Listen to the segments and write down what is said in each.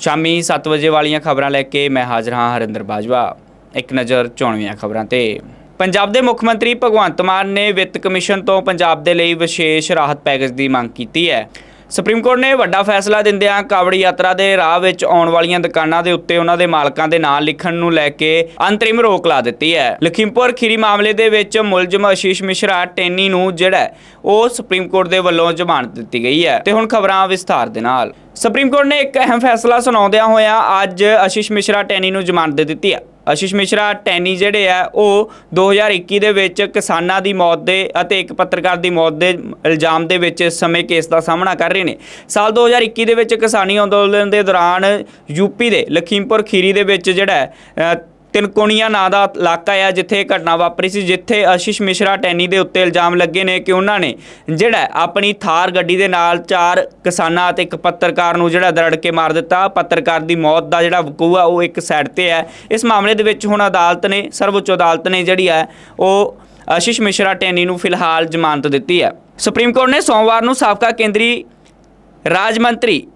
ਸ਼ਾਮੀ 7 ਵਜੇ ਵਾਲੀਆਂ ਖਬਰਾਂ ਲੈ ਕੇ ਮੈਂ ਹਾਜ਼ਰ ਹਾਂ ਹਰਿੰਦਰ ਬਾਜਵਾ। ਇੱਕ ਨਜ਼ਰ ਚੋਣਵੀਆਂ ਖਬਰਾਂ ਤੇ। ਪੰਜਾਬ ਦੇ ਮੁੱਖ ਮੰਤਰੀ ਭਗਵੰਤ ਮਾਨ ਨੇ ਵਿੱਤ ਕਮਿਸ਼ਨ ਤੋਂ ਪੰਜਾਬ ਦੇ ਲਈ ਵਿਸ਼ੇਸ਼ ਰਾਹਤ ਪੈਕੇਜ ਦੀ ਮੰਗ ਕੀਤੀ ਹੈ। ਸੁਪਰੀਮ ਕੋਰਟ ਨੇ ਵੱਡਾ ਫੈਸਲਾ ਦਿੰਦਿਆਂ ਕਾਵੜ ਯਾਤਰਾ ਦੇ ਰਾਹ ਵਿੱਚ ਆਉਣ ਵਾਲੀਆਂ ਦੁਕਾਨਾਂ ਦੇ ਉੱਤੇ ਉਹਨਾਂ ਦੇ ਮਾਲਕਾਂ ਦੇ ਨਾਂ ਲਿਖਣ ਨੂੰ ਲੈ ਕੇ ਅੰਤਰਿਮ ਰੋਕ ਲਾ ਦਿੱਤੀ ਹੈ। ਲਖੀਮਪੁਰ ਖੀਰੀ ਮਾਮਲੇ ਦੇ ਵਿੱਚ ਮੁਲਜ਼ਮ ਆਸ਼ੀਸ਼ ਮਿਸ਼ਰਾ ਟੈਨੀ ਨੂੰ ਜਿਹੜਾ ਉਹ ਸੁਪਰੀਮ ਕੋਰਟ ਦੇ ਵੱਲੋਂ ਜ਼ਮਾਨਤ ਦਿੱਤੀ ਗਈ ਹੈ। ਤੇ ਹੁਣ ਖਬਰਾਂ ਵਿਸਥਾਰ ਦੇ ਨਾਲ। ਸੁਪਰੀਮ ਕੋਰਟ ਨੇ ਇੱਕ ਅਹਿਮ ਫੈਸਲਾ ਸੁਣਾਉਂਦਿਆਂ ਹੋਇਆਂ ਅੱਜ ਆਸ਼ੀਸ਼ ਮਿਸ਼ਰਾ ਟੈਨੀ ਨੂੰ ਜ਼ਮਾਨਤ ਦੇ ਦਿੱਤੀ ਹੈ। ਆਸ਼ੀਸ਼ ਮਿਸ਼ਰਾ, ਟੈਨੀ ਜਿਹੜੇ ਆ, ਉਹ 2021 ਦੇ ਵਿੱਚ ਕਿਸਾਨਾਂ ਦੀ ਮੌਤ ਦੇ ਅਤੇ ਇੱਕ ਪੱਤਰਕਾਰ ਦੀ ਮੌਤ ਦੇ ਇਲਜ਼ਾਮ ਦੇ ਵਿੱਚ ਇਸ ਸਮੇਂ ਕੇਸ ਦਾ ਸਾਹਮਣਾ ਕਰ ਰਹੇ ਨੇ। ਸਾਲ 2021 ਦੇ ਵਿੱਚ ਕਿਸਾਨੀ ਅੰਦੋਲਨ ਦੇ ਦੌਰਾਨ ਯੂਪੀ ਦੇ ਲਖੀਮਪੁਰ ਖੀਰੀ ਦੇ ਵਿੱਚ ਜਿਹੜਾ ਤਿਨਕੋਣੀਆ ਨਾਂ ਦਾ ਇਲਾਕਾ ਆ ਜਿੱਥੇ ਇਹ ਘਟਨਾ ਵਾਪਰੀ ਸੀ, ਜਿੱਥੇ ਆਸ਼ੀਸ਼ ਮਿਸ਼ਰਾ ਟੈਨੀ ਦੇ ਉੱਤੇ ਇਲਜ਼ਾਮ ਲੱਗੇ ਨੇ ਕਿ ਉਹਨਾਂ ਨੇ ਜਿਹੜਾ ਆਪਣੀ ਥਾਰ ਗੱਡੀ ਦੇ ਨਾਲ ਚਾਰ ਕਿਸਾਨਾਂ ਅਤੇ ਇੱਕ ਪੱਤਰਕਾਰ ਨੂੰ ਜਿਹੜਾ ਦਰੜ ਕੇ ਮਾਰ ਦਿੱਤਾ। ਪੱਤਰਕਾਰ ਦੀ ਮੌਤ ਦਾ ਜਿਹੜਾ ਵਕੂਆ ਆ, ਉਹ ਇੱਕ ਸਾਈਡ ਤੇ ਹੈ ਇਸ ਮਾਮਲੇ ਦੇ ਵਿੱਚ ਹੁਣ ਅਦਾਲਤ ਨੇ, ਸਰਵਉੱਚ ਅਦਾਲਤ ਨੇ ਜਿਹੜੀ ਹੈ ਉਹ ਆਸ਼ੀਸ਼ ਮਿਸ਼ਰਾ ਟੈਨੀ ਨੂੰ ਫਿਲਹਾਲ ਜ਼ਮਾਨਤ ਦਿੱਤੀ ਹੈ ਸੁਪਰੀਮ ਕੋਰਟ ਨੇ ਸੋਮਵਾਰ ਨੂੰ ਸਾਬਕਾ ਕੇਂਦਰੀ ਰਾਜ ਮੰਤਰੀ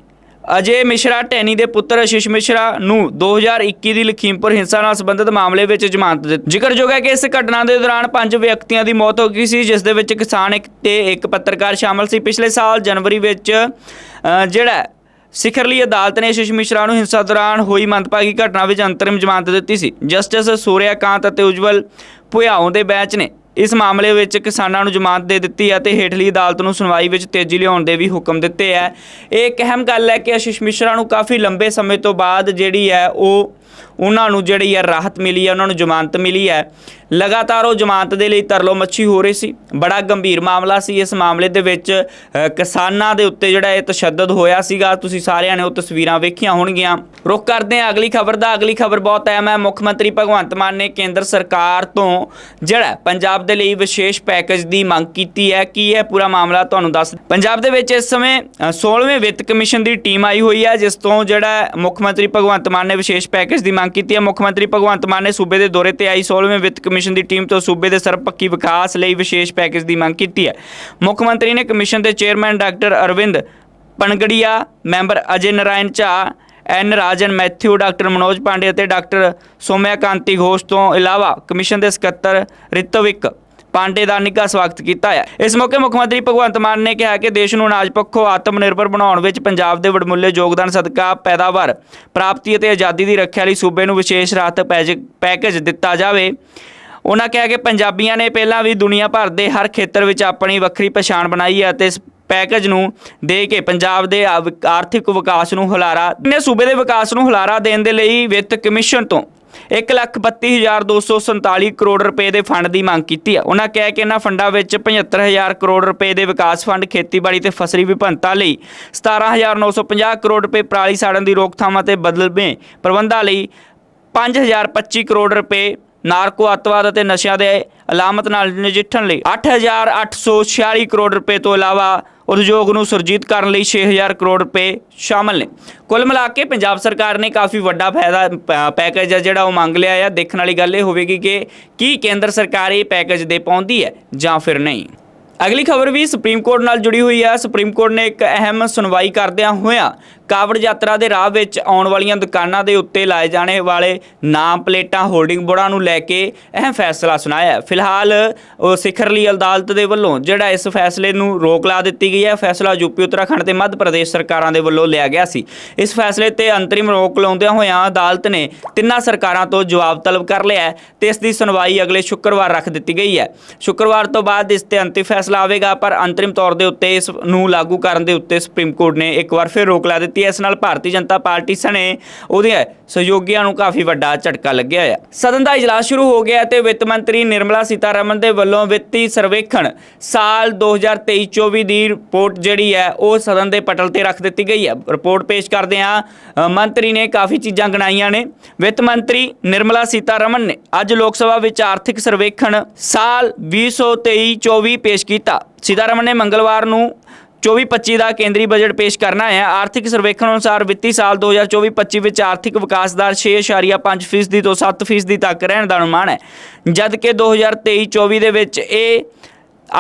ਅਜੇ ਮਿਸ਼ਰਾ ਟੈਨੀ ਦੇ ਪੁੱਤਰ ਅਸ਼ੀਸ਼ ਮਿਸ਼ਰਾ ਨੂੰ 2021 ਦੀ ਲਖੀਮਪੁਰ ਹਿੰਸਾ ਨਾਲ ਸੰਬੰਧਿਤ ਮਾਮਲੇ ਵਿੱਚ ਜ਼ਮਾਨਤ ਦਿੱਤੀ। ਜ਼ਿਕਰਯੋਗ ਹੈ ਕਿ ਇਸ ਘਟਨਾ ਦੇ ਦੌਰਾਨ ਪੰਜ ਵਿਅਕਤੀਆਂ ਦੀ ਮੌਤ ਹੋ ਗਈ ਸੀ, ਜਿਸ ਦੇ ਵਿੱਚ ਕਿਸਾਨ, ਇੱਕ ਤੇ ਇੱਕ ਪੱਤਰਕਾਰ ਸ਼ਾਮਲ ਸੀ। ਪਿਛਲੇ ਸਾਲ ਜਨਵਰੀ ਵਿੱਚ ਜਿਹੜਾ ਸਿਖਰਲੀ ਅਦਾਲਤ ਨੇ ਆਸ਼ੀਸ਼ ਮਿਸ਼ਰਾ ਨੂੰ ਹਿੰਸਾ ਦੌਰਾਨ ਹੋਈ ਮੰਦਭਾਗੀ ਘਟਨਾ ਵਿੱਚ ਅੰਤਰਿਮ ਜ਼ਮਾਨਤ ਦਿੱਤੀ ਸੀ। ਜਸਟਿਸ ਸੂਰਿਆਕਾਂਤ ਅਤੇ ਉਜਵਲ ਭੁਆਉਂ ਦੇ ਬੈਂਚ ਨੇ ਇਸ ਮਾਮਲੇ ਵਿੱਚ ਕਿਸਾਨਾਂ ਨੂੰ ਜ਼ਮਾਨਤ ਦੇ ਦਿੱਤੀ ਹੈ ਤੇ ਹੇਠਲੀ ਅਦਾਲਤ ਨੂੰ ਸੁਣਵਾਈ ਵਿੱਚ ਤੇਜ਼ੀ ਲਿਆਉਣ ਦੇ ਵੀ ਹੁਕਮ ਦਿੱਤੇ ਹੈ। ਇਹ ਇੱਕ ਅਹਿਮ ਗੱਲ ਹੈ ਕਿ ਆਸ਼ੀਸ਼ ਮਿਸ਼ਰਾ ਨੂੰ ਕਾਫੀ ਲੰਬੇ ਸਮੇਂ ਤੋਂ ਬਾਅਦ ਜਿਹੜੀ ਹੈ ਉਹ ਉਹਨਾਂ ਨੂੰ ਜਿਹੜੀ ਹੈ ਰਾਹਤ ਮਿਲੀ ਹੈ ਉਹਨਾਂ ਨੂੰ ਜ਼ਮਾਨਤ ਮਿਲੀ ਹੈ। ਲਗਾਤਾਰ ਉਹ ਜ਼ਮਾਨਤ ਦੇ ਲਈ ਤਰਲੋ ਮੱਛੀ ਹੋ ਰਹੀ ਸੀ। ਬੜਾ ਗੰਭੀਰ ਮਾਮਲਾ ਸੀ ਇਸ ਮਾਮਲੇ ਦੇ ਵਿੱਚ। ਕਿਸਾਨਾਂ ਦੇ ਉੱਤੇ ਜਿਹੜਾ ਇਹ ਤਸ਼ੱਦਦ ਹੋਇਆ ਸੀਗਾ। ਤੁਸੀਂ ਸਾਰਿਆਂ ਨੇ ਉਹ ਤਸਵੀਰਾਂ ਵੇਖੀਆਂ ਹੋਣਗੀਆਂ। ਰੁਕ ਕਰਦੇ ਹਾਂ ਅਗਲੀ ਖਬਰ ਦਾ। ਅਗਲੀ ਖਬਰ ਬਹੁਤ ਅਹਿਮ ਹੈ। ਮੁੱਖ ਮੰਤਰੀ ਭਗਵੰਤ ਮਾਨ ਨੇ ਕੇਂਦਰ ਸਰਕਾਰ ਤੋਂ ਜਿਹੜਾ ਪੰਜਾਬ ਦੇ ਲਈ ਵਿਸ਼ੇਸ਼ ਪੈਕੇਜ ਦੀ ਮੰਗ ਕੀਤੀ ਹੈ। ਕੀ ਹੈ ਪੂਰਾ ਮਾਮਲਾ ਤੁਹਾਨੂੰ ਦੱਸ ਪੰਜਾਬ ਦੇ ਵਿੱਚ ਇਸ ਸਮੇਂ ਅ, 16ਵੇਂ ਵਿੱਤ ਕਮਿਸ਼ਨ ਦੀ ਟੀਮ ਆਈ ਹੋਈ ਹੈ ਜਿਸ ਤੋਂ ਜਿਹੜਾ ਮੁੱਖ ਮੰਤਰੀ ਭਗਵੰਤ ਮਾਨ ਨੇ ਵਿਸ਼ੇਸ਼ ਪੈਕੇਜ ਦੀ ਮੰਗ ਕੀਤੀ ਹੈ। ਮੁੱਖ ਮੰਤਰੀ ਭਗਵੰਤ ਮਾਨ ਨੇ ਸੂਬੇ ਦੇ ਦੌਰੇ ਤੇ ਆਈ 16ਵੇਂ ਵਿੱਤ ਕਮਿਸ਼ਨ ਦੀ ਟੀਮ ਤੋਂ ਸੂਬੇ ਦੇ ਸਰਬਪੱਖੀ ਵਿਕਾਸ ਲਈ ਵਿਸ਼ੇਸ਼ ਪੈਕੇਜ ਦੀ ਮੰਗ ਕੀਤੀ ਹੈ। ਮੁੱਖ ਮੰਤਰੀ ਨੇ ਕਮਿਸ਼ਨ ਦੇ chairman doctor Arvind Panagariya, member Ajay Narayan Jha, N Rajan Mathew, doctor Manoj Pandey ਅਤੇ ਡਾਕਟਰ ਸੋਮਿਆ ਕਾਂਤੀ ਘੋਸ਼ ਤੋਂ ਇਲਾਵਾ ਕਮਿਸ਼ਨ ਦੇ ਸਕੱਤਰ ਰਿਤਵਿਕ ਪਾਂਡੇ ਦਾ ਨਿੱਘਾ ਸਵਾਗਤ ਕੀਤਾ ਹੈ। ਇਸ ਮੌਕੇ ਮੁੱਖ ਮੰਤਰੀ ਭਗਵੰਤ ਮਾਨ ਨੇ ਕਿਹਾ ਕਿ ਦੇਸ਼ ਨੂੰ ਅਨਾਜ ਪੱਖੋਂ ਆਤਮ ਨਿਰਭਰ ਬਣਾਉਣ ਵਿੱਚ ਪੰਜਾਬ ਦੇ ਵਡਮੁੱਲੇ ਯੋਗਦਾਨ ਸਦਕਾ ਪੈਦਾਵਾਰ, ਪ੍ਰਾਪਤੀ ਅਤੇ ਆਜ਼ਾਦੀ ਦੀ ਰੱਖਿਆ ਲਈ ਸੂਬੇ ਨੂੰ ਵਿਸ਼ੇਸ਼ ਰਾਹਤ ਪੈਜ- ਪੈਕੇਜ ਦਿੱਤਾ ਜਾਵੇ। ਉਹਨਾਂ ਕਿਹਾ ਕਿ ਪੰਜਾਬੀਆਂ ਨੇ ਪਹਿਲਾਂ ਵੀ ਦੁਨੀਆ ਭਰ ਦੇ ਹਰ ਖੇਤਰ ਵਿੱਚ ਆਪਣੀ ਵੱਖਰੀ ਪਛਾਣ ਬਣਾਈ ਹੈ ਅਤੇ ਇਸ ਪੈਕੇਜ ਨੂੰ ਦੇ ਕੇ ਪੰਜਾਬ ਦੇ ਆਰਥਿਕ ਵਿਕਾਸ ਨੂੰ ਹੁਲਾਰਾ, ਨੇ ਸੂਬੇ ਦੇ ਵਿਕਾਸ ਨੂੰ ਹੁਲਾਰਾ ਦੇਣ ਦੇ ਲਈ ਵਿੱਤ ਕਮਿਸ਼ਨ ਤੋਂ 132247 ਕਰੋੜ ਰੁਪਏ ਦੇ ਫੰਡ ਦੀ ਮੰਗ ਕੀਤੀ ਹੈ ਉਹਨਾਂ ਕਿਹਾ ਕਿ ਇਹਨਾਂ ਫੰਡਾਂ ਵਿੱਚ 75000 ਕਰੋੜ ਰੁਪਏ ਦੇ ਵਿਕਾਸ ਫੰਡ, ਖੇਤੀਬਾੜੀ ਤੇ ਫਸਲੀ ਵਿਭਿੰਨਤਾ ਲਈ 17950 ਕਰੋੜ ਰੁਪਏ ਪਰਾਲੀ ਸਾੜਨ ਦੀ ਰੋਕਥਾਮ ਅਤੇ ਬਦਲਵੇਂ ਪ੍ਰਬੰਧਾਂ ਲਈ 5025 ਕਰੋੜ ਰੁਪਏ ਨਾਰਕੋ ਅੱਤਵਾਦ ਅਤੇ ਨਸ਼ਿਆਂ ਦੇ ਅਲਾਮਤ ਨਾਲ ਨਜਿੱਠਣ ਲਈ 8846 ਕਰੋੜ ਰੁਪਏ ਤੋਂ ਇਲਾਵਾ ਉਦਯੋਗ ਨੂੰ ਸੁਰਜੀਤ ਕਰਨ ਲਈ 6000 ਕਰੋੜ ਰੁਪਏ ਸ਼ਾਮਲ ਨੇ। ਕੁੱਲ ਮਿਲਾ ਕੇ ਪੰਜਾਬ ਸਰਕਾਰ ਨੇ ਕਾਫੀ ਵੱਡਾ ਫਾਇਦਾ ਪ- ਪੈਕੇਜ ਹੈ ਜਿਹੜਾ ਉਹ ਮੰਗ ਲਿਆ ਹੈ ਦੇਖਣ ਵਾਲੀ ਗੱਲ ਇਹ ਹੋਵੇਗੀ ਕਿ ਕੀ ਕੇਂਦਰ ਸਰਕਾਰ ਇਹ ਪੈਕੇਜ ਦੇ ਪਾਉਂਦੀ ਹੈ ਜਾਂ ਫਿਰ ਨਹੀਂ। ਅਗਲੀ ਖਬਰ ਵੀ ਸੁਪਰੀਮ ਕੋਰਟ ਨਾਲ ਜੁੜੀ ਹੋਈ ਹੈ ਸੁਪਰੀਮ ਕੋਰਟ ਨੇ ਇੱਕ ਅਹਿਮ ਸੁਣਵਾਈ ਕਰਦਿਆਂ ਹੋਇਆਂ ਕਾਵੜ ਯਾਤਰਾ ਦੇ ਰਾਹ ਵਿੱਚ ਆਉਣ ਵਾਲੀਆਂ ਦੁਕਾਨਾਂ ਦੇ ਉੱਤੇ ਲਾਏ ਜਾਣੇ ਵਾਲੇ ਨਾਮ ਪਲੇਟਾਂ ਹੋਰਡਿੰਗ ਬੋਰਡਾਂ ਨੂੰ ਲੈ ਕੇ ਅਹਿਮ ਫੈਸਲਾ ਸੁਣਾਇਆ ਫਿਲਹਾਲ, ਉਹ ਸਿਖਰਲੀ ਅਦਾਲਤ ਦੇ ਵੱਲੋਂ, ਜਿਹੜਾ ਇਸ ਫੈਸਲੇ ਨੂੰ ਰੋਕ ਲਾ ਦਿੱਤੀ ਗਈ ਹੈ, ਫੈਸਲਾ ਯੂਪੀ ਉੱਤਰਾਖੰਡ ਤੇ ਮੱਧ ਪ੍ਰਦੇਸ਼ ਸਰਕਾਰਾਂ ਦੇ ਵੱਲੋਂ ਲਿਆ ਗਿਆ ਸੀ। ਇਸ ਫੈਸਲੇ ਤੇ ਅੰਤਰਿਮ ਰੋਕ ਲਾਉਂਦਿਆਂ ਹੋਇਆਂ ਅਦਾਲਤ ਨੇ ਤਿੰਨਾਂ ਸਰਕਾਰਾਂ ਤੋਂ ਜਵਾਬ ਤਲਬ ਕਰ ਲਿਆ ਹੈ ਤੇ ਇਸ ਦੀ ਸੁਣਵਾਈ ਅਗਲੇ ਸ਼ੁੱਕਰਵਾਰ ਰੱਖ ਦਿੱਤੀ ਗਈ ਹੈ। ਸ਼ੁੱਕਰਵਾਰ ਤੋਂ ਬਾਅਦ ਇਸ ਤੇ ਅੰਤਿਮ ਫੈਸਲਾ ਆਵੇਗਾ, ਪਰ ਅੰਤਰਿਮ ਤੌਰ ਦੇ ਉੱਤੇ ਇਸ ਨੂੰ ਲਾਗੂ ਕਰਨ ਦੇ ਉੱਤੇ ਸੁਪਰੀਮ ਕੋਰਟ ਨੇ ਇੱਕ ਵਾਰ ਫਿਰ ਰੋਕ ਲਾ ਦਿੱਤੀ ਹੈ ਇਸ ਨਾਲ ਭਾਰਤੀ ਜਨਤਾ ਪਾਰਟੀ ਸਣੇ ਉਹਦੇ ਸਹਿਯੋਗੀਆਂ ਨੂੰ ਕਾਫੀ ਵੱਡਾ ਝਟਕਾ ਲੱਗਿਆ ਹੈ। ਸਦਨ ਦਾ ਇਜਲਾਸ ਸ਼ੁਰੂ ਹੋ ਗਿਆ ਤੇ ਵਿੱਤ ਮੰਤਰੀ ਨਿਰਮਲਾ ਸੀਤਾਰਮਨ ਦੇ ਵੱਲੋਂ ਵਿੱਤੀ ਸਰਵੇਖਣ ਸਾਲ 2023-24 ਦੀ ਰਿਪੋਰਟ ਜਿਹੜੀ ਹੈ, ਉਹ ਸਦਨ ਦੇ ਪਟਲ ਤੇ ਰੱਖ ਦਿੱਤੀ ਗਈ ਹੈ। ਰਿਪੋਰਟ ਪੇਸ਼ ਕਰਦੇ ਆ ਮੰਤਰੀ ਨੇ ਕਾਫੀ ਚੀਜ਼ਾਂ ਗਣਾਈਆਂ ਨੇ। ਵਿੱਤ ਮੰਤਰੀ ਨਿਰਮਲਾ ਸੀਤਾਰਮਨ ਨੇ ਅੱਜ ਲੋਕ ਸਭਾ ਵਿੱਚ ਆਰਥਿਕ ਸਰਵੇਖਣ ਸਾਲ 2023-24 ਪੇਸ਼ ਕੀਤਾ। ਸੀਤਾਰਮਨ ਨੇ ਮੰਗਲਵਾਰ ਨੂੰ 24-25 ਦਾ ਕੇਂਦਰੀ ਬਜਟ ਪੇਸ਼ ਕਰਨਾ ਹੈ। ਆਰਥਿਕ ਸਰਵੇਖਣ ਅਨੁਸਾਰ ਵਿੱਤੀ ਸਾਲ 2024-25 ਵਿੱਚ ਆਰਥਿਕ ਵਿਕਾਸ ਦਰ 6.5% ਫੀਸਦੀ ਤੋਂ 7% ਫੀਸਦੀ ਤੱਕ ਰਹਿਣ ਦਾ ਅਨੁਮਾਨ ਹੈ। ਜਦ ਕਿ 2023-24 ਦੇ ਵਿੱਚ ਇਹ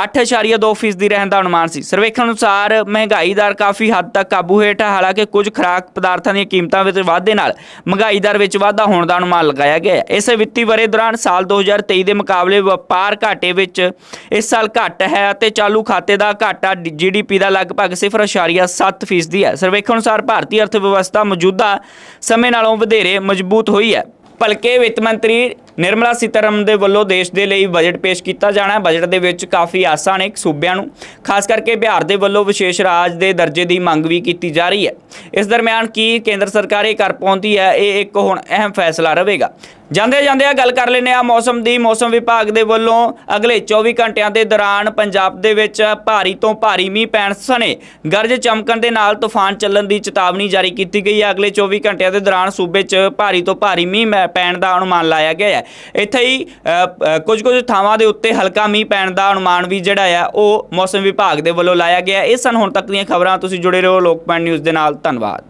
8.2% ਦੀ ਰਹਿਣ ਦਾ ਅਨੁਮਾਨ ਸੀ। ਸਰਵੇਖਣ ਅਨੁਸਾਰ ਮਹਿੰਗਾਈ ਦਰ ਕਾਫੀ ਹੱਦ ਤੱਕ ਕਾਬੂ ਹੇਠ ਹੈ। ਹਾਲਾਂਕਿ ਕੁਝ ਖੁਰਾਕ ਪਦਾਰਥਾਂ ਦੀਆਂ ਕੀਮਤਾਂ ਵਿੱਚ ਵਾਧੇ ਨਾਲ ਮਹਿੰਗਾਈ ਦਰ ਵਿੱਚ ਵਾਧਾ ਹੋਣ ਦਾ ਅਨੁਮਾਨ ਲਗਾਇਆ ਗਿਆ ਹੈ। ਇਸ ਵਿੱਤੀ ਵਰੇ ਦੌਰਾਨ ਸਾਲ 2023 ਦੇ ਮੁਕਾਬਲੇ ਵਪਾਰ ਘਾਟੇ ਵਿੱਚ ਇਸ ਸਾਲ ਘੱਟ ਹੈ ਅਤੇ ਚਾਲੂ ਖਾਤੇ ਦਾ ਘਾਟਾ ਜੀਡੀਪੀ ਦਾ ਲਗਭਗ 0.7% ਫੀਸਦੀ ਹੈ। ਸਰਵੇਖਣ ਅਨੁਸਾਰ ਭਾਰਤੀ ਅਰਥ ਵਿਵਸਥਾ ਮੌਜੂਦਾ ਸਮੇਂ ਨਾਲੋਂ ਵਧੇਰੇ ਮਜ਼ਬੂਤ ਹੋਈ ਹੈ। ਭਲਕੇ ਵਿੱਤ ਮੰਤਰੀ ਨਿਰਮਲਾ ਸੀਤਾਰਮਨ ਦੇ ਵੱਲੋਂ ਦੇਸ਼ ਦੇ ਲਈ ਬਜਟ ਪੇਸ਼ ਕੀਤਾ ਜਾਣਾ ਹੈ। ਬਜਟ ਦੇ ਵਿੱਚ ਕਾਫੀ ਆਸਾਂ ਨੇ ਸੂਬਿਆਂ ਨੂੰ। ਖਾਸ ਕਰਕੇ ਬਿਹਾਰ ਦੇ ਵੱਲੋਂ ਵਿਸ਼ੇਸ਼ ਰਾਜ ਦੇ ਦਰਜੇ ਦੀ ਮੰਗ ਵੀ ਕੀਤੀ ਜਾ ਰਹੀ ਹੈ। ਇਸ ਦਰਮਿਆਨ ਕੀ ਕੇਂਦਰ ਸਰਕਾਰ ਇਹ ਕਰ ਪਾਉਂਦੀ ਹੈ, ਇਹ ਇੱਕ ਹੁਣ ਅਹਿਮ ਫੈਸਲਾ ਰਹੇਗਾ। ਜਾਂਦੇ ਜਾਂਦੇ ਆ ਗੱਲ ਕਰ ਲੈਂਦੇ ਆ ਮੌਸਮ ਦੀ। ਮੌਸਮ ਵਿਭਾਗ ਦੇ ਵੱਲੋਂ ਅਗਲੇ 24 ਘੰਟਿਆਂ ਦੇ ਦੌਰਾਨ ਪੰਜਾਬ ਦੇ ਵਿੱਚ ਭਾਰੀ ਤੋਂ ਭਾਰੀ ਮੀਂਹ ਪੈਣ ਸਣੇ ਗਰਜ ਚਮਕਣ ਦੇ ਨਾਲ ਤੂਫਾਨ ਚੱਲਣ ਦੀ ਚੇਤਾਵਨੀ ਜਾਰੀ ਕੀਤੀ ਗਈ ਹੈ। ਅਗਲੇ 24 ਘੰਟਿਆਂ ਦੇ ਦੌਰਾਨ ਸੂਬੇ 'ਚ ਭਾਰੀ ਤੋਂ ਭਾਰੀ ਮੀਂਹ ਮੈ- ਪੈਣ ਦਾ ਅਨੁਮਾਨ ਲਾਇਆ ਗਿਆ ਹੈ। ਇੱਥੇ ਹੀ ਕੁਝ ਕੁਝ ਥਾਵਾਂ ਦੇ ਉੱਤੇ ਹਲਕਾ ਮੀਂਹ ਪੈਣ ਦਾ ਅਨੁਮਾਨ ਵੀ ਜਿਹੜਾ ਆ, ਉਹ ਮੌਸਮ ਵਿਭਾਗ ਦੇ ਵੱਲੋਂ ਲਾਇਆ ਗਿਆ। ਇਹ ਸਨ ਹੁਣ ਤੱਕ ਦੀਆਂ ਖਬਰਾਂ। ਤੁਸੀਂ ਜੁੜੇ ਰਹੋ ਲੋਕਪਾਲ ਨਿਊਜ਼ ਦੇ ਨਾਲ। ਧੰਨਵਾਦ।